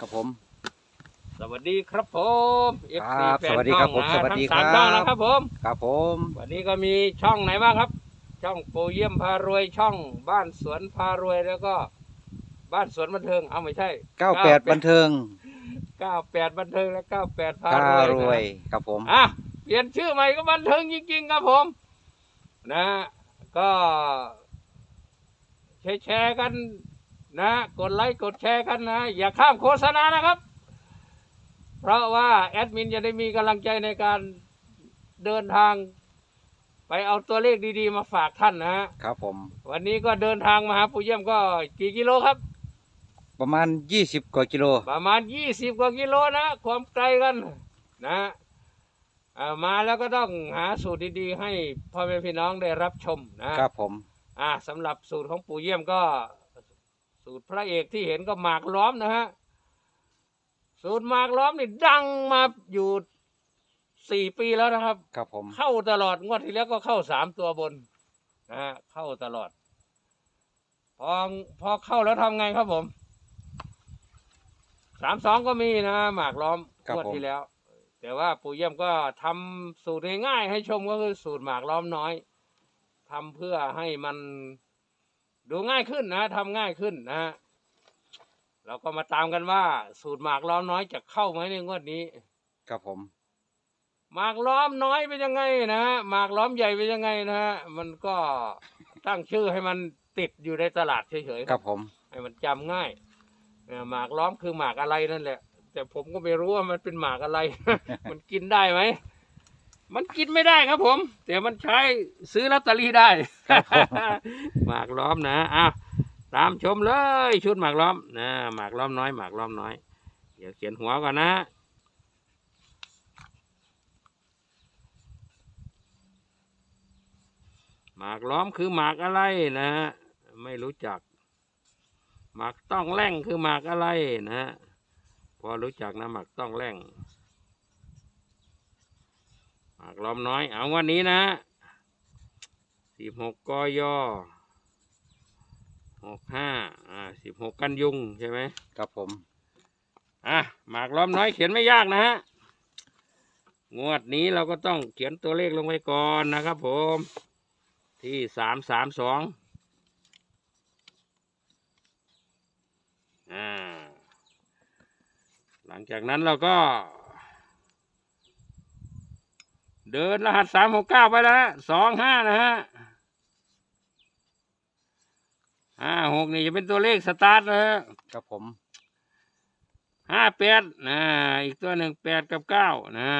ครับผม สวัสดีครับผมค FC รับแฟนสวัสดีครับช่องผมสวัสดีทั้งครับสามช่องนะครับผม ครับผมวันนี้ก็มีช่องไหนบ้างครับ ช่องปูเยี่ยมพารวยช่อง บ้านสวนพารวยแล้วก็ บ้านสวนบันเทิงเอาไม่ใช่98 บันเทิง98บันเทิงและ98พาพารวยรวยนะครับผม อะเปลี่ยนชื่อใหม่ก็บันเทิงจริงๆครับผม นะ ก็แชร์แชร์กัน นะกดไลค์กดแชร์กันนะ อย่าข้ามโฆษณานะครับ เพราะว่าแอดมินจะได้มีกำลังใจในการเดินทาง ไปเอาตัวเลขดีๆ มาฝากท่านนะฮะครับผม วันนี้ก็เดินทางมาหาปู่เยี่ยมก็กี่กิโลครับ ประมาณ 20 กว่ากิโล ประมาณยี่สิบกว่ากิโลนะ ความไกลกันนะอ่ามาแล้วก็ต้องหาสูตรดีๆ ให้พ่อแม่พี่น้องได้รับชมนะครับผม อ่าสำหรับสูตรของปู่เยี่ยมก็ สูตรพระเอกที่เห็นก็หมากล้อมนะฮะสูตรหมากล้อมนี่ดังมาอยู่สี่ปีแล้วนะครับ ครับผม เข้าตลอดงวดที่แล้วก็เข้าสามตัวบนนะฮะเข้าตลอด พอพอเข้าแล้วทำไงครับผมสามสองก็มีนะหมากล้อมครับงวดผม ที่แล้ว แต่ว่าปู่เยี่ยมก็ทำสูตรง่ายๆให้ชมก็คือสูตรหมากล้อมน้อยทำเพื่อให้มัน ดูง่ายขึ้นนะทำง่ายขึ้นนะฮะเราก็มาตามกันว่า สูตรหมากล้อมน้อยจะเข้าไหมในงวดนี้ ครับผม หมากล้อมน้อยเป็นยังไงนะฮะหมากล้อมใหญ่เป็นยังไงนะฮะมันก็ตั้งชื่อให้มันติดอยู่ในตลาดเฉยๆครับผม ให้มันจำง่ายเอ่อหมากล้อมคือหมากอะไรนั่นแหละ แต่ผมก็ไม่รู้ว่ามันเป็นหมากอะไร มันกินได้ไหม มันกินไม่ได้ครับผม แต่มันใช้ซื้อลอตเตอรี่ได้ ครับผม หมากล้อมนะอะตามชมเลยชุดหมากล้อมนะหมากล้อมน้อยหมากล้อมน้อย เดี๋ยวเขียนหัวก่อนนะหมากล้อมคือหมากอะไรนะฮะไม่รู้จัก หมากต้องแร่งคือหมากอะไรนะฮะพอรู้จักนะหมากต้องแร่ง หมากล้อมน้อย เอาวันนี้นะสิบหกกยหกห้าอ่าสิบหกกันยุงใช่ไหมครับผม อะหมากล้อมน้อยเขียนไม่ยากนะฮะ งวดนี้เราก็ต้องเขียนตัวเลขลงไปก่อนนะครับผม ที่สามสามสองอ่า หลังจากนั้นเราก็ เดินรหัสสามหกเก้าไปแล้วสองห้านะฮะห้าหกนี่จะเป็นตัวเลขสตาร์ทนะฮะครับผมห้าแปดนะอีกตัวหนึ่งแปดกับเก้านะ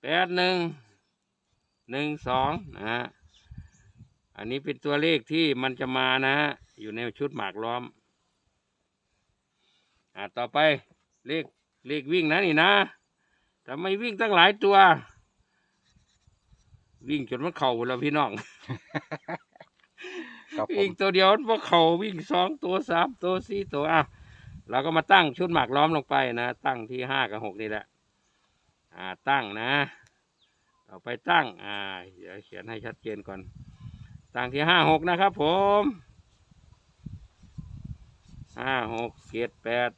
แปดหนึ่งหนึ่งสองนะฮะอันนี้เป็นตัวเลขที่มันจะมานะฮะอยู่ในชุดหมากล้อม อ่าต่อไปเลขเลขวิ่งนะนี่นะ ทำไมวิ่งตั้งหลายตัว วิ่งจนมันเข่าหมดแล้วพี่น้อง ครับผวิ่มงตัวเดียวมันบ่เขาวิ่งสองตัวสามตัวสี่ตัวอะเราก็มาตั้งชุดหมากล้อมลงไปนะตั้งที่ห้ากับหกนี่แหละ อ่าตั้งนะต่อไปตั้ง อ่าเดี๋ยวเขียนให้ชัดเจนก่อน ตั้งที่ห้าหกนะครับ ผมห้าหกเจ็ดแปด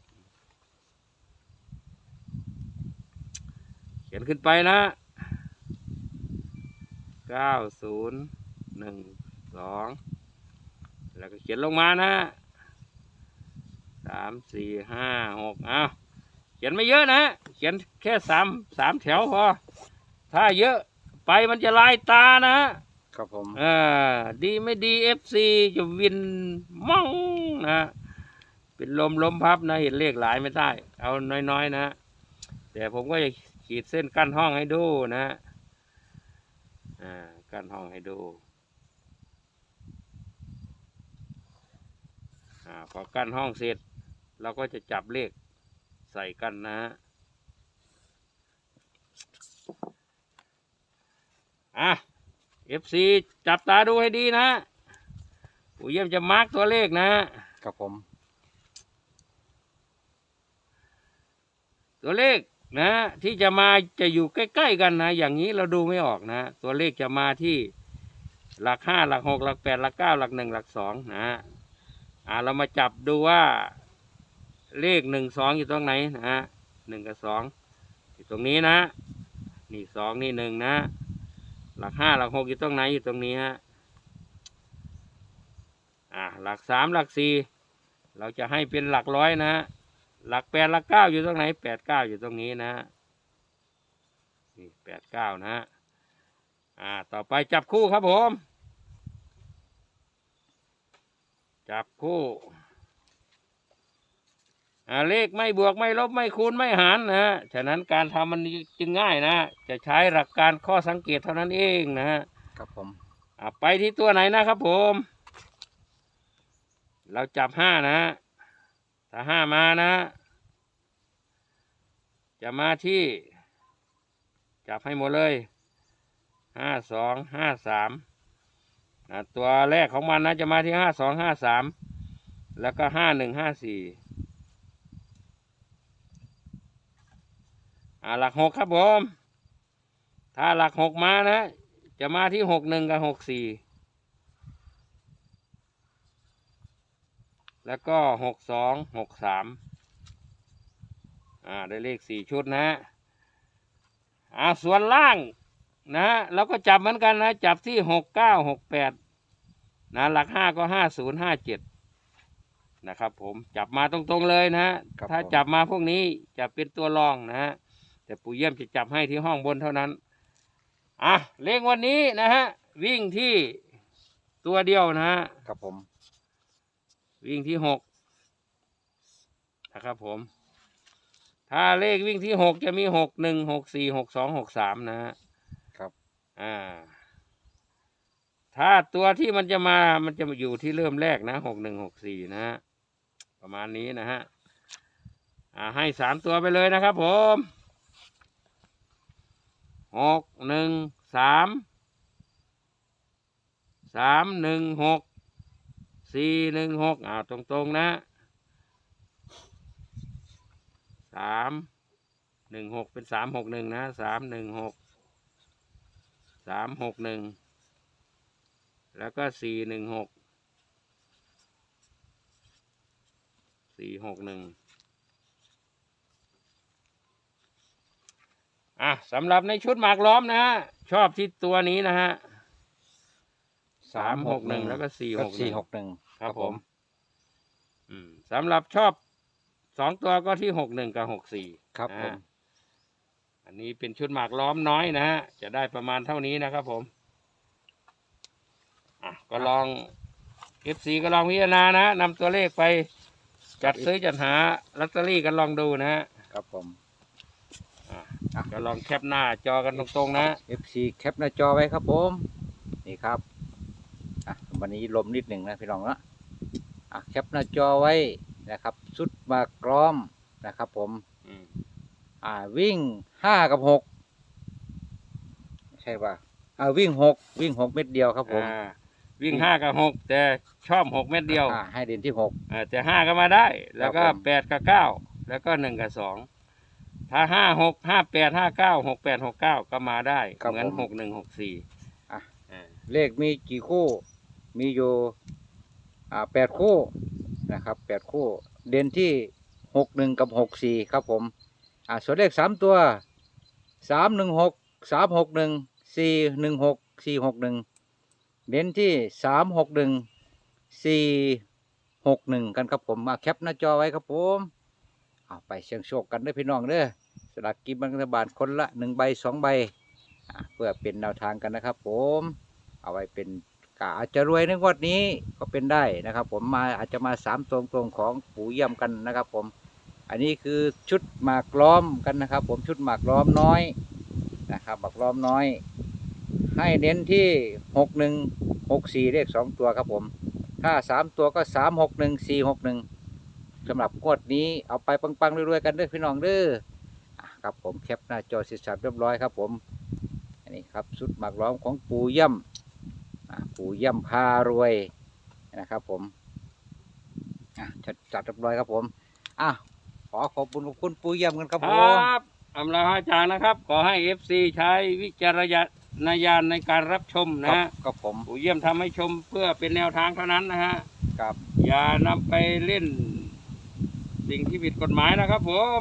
ขียนขึ้นไปนะเก้าศูนย์หนึ่งสองแล้วก็เขียนลงมานะสามสี่ห้าหกเอาเขียนไม่เยอะนะ เขียนแค่สามสามแถวพอ ถ้าเยอะไปมันจะลายตานะครับผมเออดีไม่ดีเอฟซีจะวินมั่งนะเป็นลมลมพับนะ เห็นเลขหลายไม่ได้ เอาน้อยๆนะ แต่ผมก็จะ ขีดเส้นกั้นห้องให้ดูนะอ่ากั้นห้องให้ดูอ่าพอกั้นห้องเสร็จ เราก็จะจับเลขใส่กันนะฮะอะ FC จับตาดูให้ดีนะปู่เยี่ยมจะมาร์กตัวเลขนะครับผม ตัวเลข นะที่จะมาจะอยู่ใกล้ ๆ กันนะ อย่างนี้เราดูไม่ออกนะ ตัวเลขจะมาที่หลักห้าหลักหกหลักแปดหลักเก้าหลักหนึ่งหลักสองนะอ่าเรามาจับดูว่าเลขหนึ่งสองอยู่ตรงไหนนะฮะหนึ่งกับสองอยู่ตรงนี้นะนี่สองนี่หนึ่งนะ หลักห้าหลักหกอยู่ตรงไหนอยู่ตรงนี้ฮะอ่าหลักสามหลักสี่เราจะให้เป็นหลักร้อยนะฮะ หลักแปดหลักเก้าอยู่ตรงไหนแปดเก้าอยู่ตรงนี้นะฮะนี่แปดเก้านะฮะอ่า ต่อไปจับคู่ครับผม จับคู่อ่าเลขไม่บวกไม่ลบไม่คูณไม่หารนะฮะฉะนั้นการทำมันจึงง่ายนะ จะใช้หลักการข้อสังเกตเท่านั้นเองนะฮะครับผมอะไปที่ตัวไหนนะครับผม เราจับห้านะ ถ้าห้ามานะ จะมาที่ จับให้หมดเลยห้าสองห้าสามตัวแรกของมันนะจะมาที่ห้าสองห้าสามแล้วก็ห้าหนึ่งห้าสี่หลักหกครับผม ถ้าหลักหกมานะ จะมาที่หกหนึ่งกับหกสี่ แล้วก็หกสองหกสามอ่าได้เลขสี่ชุดนะฮะอ่าส่วนล่างนะเราก็จับเหมือนกันนะ จับที่หกเก้าหกแปดนะหลักห้าก็ห้าศูนย์ห้าเจ็ดนะครับผมจับมาตรงๆเลยนะฮะครับถ้าผม จับมาพวกนี้จะเป็นตัวรองนะฮะแต่ปู่เยี่ยมจะจับให้ที่ห้องบนเท่านั้นอะเลขวันนี้นะฮะวิ่งที่ตัวเดียวนะฮะ ครับผม วิ่งที่หกนะครับผม ถ้าเลขวิ่งที่หกจะมีหกหนึ่งหกสี่หกสองหกสามนะฮะครับ อ่า ถ้าตัวที่มันจะมา มันจะมาอยู่ที่เริ่มแรกนะหกหนึ่งหกสี่นะฮะ ประมาณนี้นะฮะ อ่า ให้สามตัวไปเลยนะครับผมหกหนึ่งสามสามหนึ่งหก สี่หนึ่งหกอ่าตรงๆนะสามหนึ่งหกเป็นสามหกหนึ่งนะสามหนึ่งหกสามหกหนึ่งแล้วก็สี่หนึ่งหกสี่หกหนึ่งอะสำหรับในชุดหมากล้อมนะฮะชอบที่ตัวนี้นะฮะ สามหกหนึ่งแล้วก็สี่หกับกหสี่นึ่งหกหนึ่งครับผม อืมสำหรับชอบสองตัวก็ที่หกหนึ่งกับหกสี่ครับผมอันนี้เป็นชุดหมากล้อมน้อยนะฮะจะได้ประมาณเท่านี้นะครับผมอะก็ลองเอฟซีก็ลองพิจารณานะนำตัวเลขไป จัดซื้อจัดหาลอตเตอรี่กันลองดูนะฮะครับผมอะอะก็ลองแคปหน้าจอกันตรงๆนะ FC แคปหน้าจอไว้ครับผม นี่ครับอะ วันนี้ลมนิดหนึ่งนะพี่น้องนะอะแคปหน้าจอไว้นะครับชุดมากล้อมนะครับ ผมอืมอ่าวิ่งห้ากับหกใช่ป่ะอ่าวิ่งหกวิ่งหกเม็ดเดียวครับผมอ่าวิ่งห้ากับหกแต่ชอบหกเม็ดเดียวอ่าให้เด่นที่หก อ่าแต่ห้าก็มาได้ แล้วก็ครับผม แปดกับเก้าแล้วก็หนึ่งกับสองถ้าห้าหกห้าแปดห้าเก้าหกแปดหกเก้าก็มาได้ เหมือนหกหนึ่งหกสี่อะอ่าเลขมีกี่คู่ มีอยู่แปดคู่นะครับแปดคู่เด่นที่หกหนึ่งกับหกสี่ครับผมอ่าส่วนเลขสามตัวสามหนึ่งหกสามหกหนึ่งสี่หนึ่งหกสี่หกหนึ่งเด่นที่สามหกหนึ่งสี่หกหนึ่งกันครับผมมาแคปหน้าจอไว้ครับผมเอาไปเชียงโชคกันด้อพี่น้องเด้อสลากกินบ่งรัฐบาลคนละหนึ่งใบสองใบอ่าเพื่อเป็นแนวทางกันนะครับผม เอาไว้เป็น กะอาจจะรวยในงวดนี้ก็เป็นได้นะครับ ผมมาอาจจะมาสามตรงตรงของปู่เยี่ยมกันนะครับ ผม อันนี้คือชุดหมากล้อมกันนะครับ ผมชุดหมากล้อมน้อยนะครับหมากล้อมน้อย ให้เน้นที่หกหนึ่งหกสี่เลขสองตัวครับผม ถ้าสามตัวก็สามหกหนึ่งสี่หกหนึ่งสำหรับงวดนี้เอาไปปังๆรวยๆกันเด้อพี่น้องเด้อครับผมแคปหน้าจอเสร็จสับเรียบร้อยครับผมอันนี้ครับชุดหมากล้อมของปู่เยี่ยม ปู่เยี่ยมพารวยนะครับ ผมอะจัดจัดเรียบร้อยครับผมอะขอขอบคุณขอบคุณปู่เยี่ยมกันครับคผรมับอำลาอาจารย์นะครับ ขอให้เอฟซีใช้วิจารณญาณในการรับชมคนะรับฮะกับผมผู้เยี่ยมทำให้ชมเพื่อเป็นแนวทางเท่านั้นนะฮะกับอย่านำไปเล่น สิ่งที่ผิดกฎหมายนะครับ ผม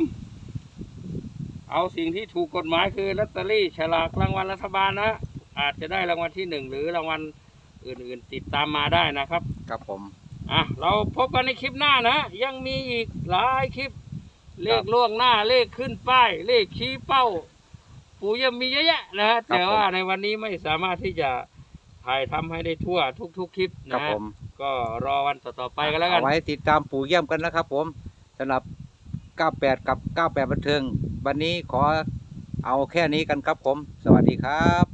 เอาสิ่งที่ถูกกฎหมายคือลอตเตอรี่ฉลากรางวัลรัฐบาลนะอาจจะได้รางวัลที่หนึ่งหรือรางวัล อื่นๆ ติดตามมาได้นะครับ ครับผม อะเราพบกันในคลิปหน้านะ ยังมีอีกหลายคลิป เลขล่วงหน้าเลขขึ้นป้าย เลขชี้เป้า ปู่ยังมีเยอะแยะนะฮะแต่ว่าในวันนี้ไม่สามารถที่จะถ่ายทำให้ได้ทั่วทุก ๆ คลิปครับนะฮะผมก็รอวันต่อๆไปกันแล้วกัน เอาไว้ติดตามปู่เยี่ยมกันนะครับผมสำหรับ 98 กับ 98 บันเทิง วันนี้ขอเอาแค่นี้กันครับผม สวัสดีครับ